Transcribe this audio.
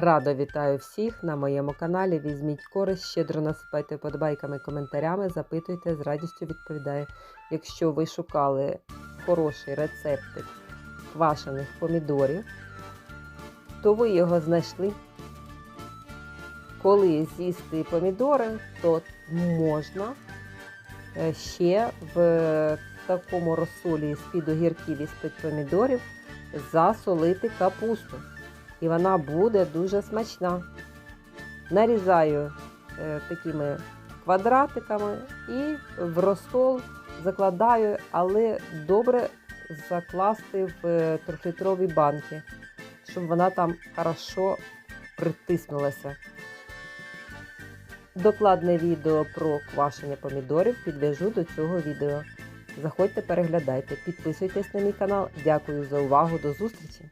Радо вітаю всіх на моєму каналі. Візьміть користь, щедро насипайте подобайками, коментарями, запитуйте, з радістю відповідаю. Якщо ви шукали хороший рецептик квашених помідорів, то ви його знайшли. Коли з'їсти помідори, то можна е, ще в такому розсолі з-під огірків і з-під помідорів засолити капусту. І вона буде дуже смачна. Нарізаю е, такими квадратиками і в розсол закладаю, але добре закласти в е, трьохлітрові банки, щоб вона там хорошо притиснулася. Докладне відео про квашення помідорів підвяжу до цього відео. Заходьте, переглядайте, підписуйтесь на мій канал. Дякую за увагу. До зустрічі!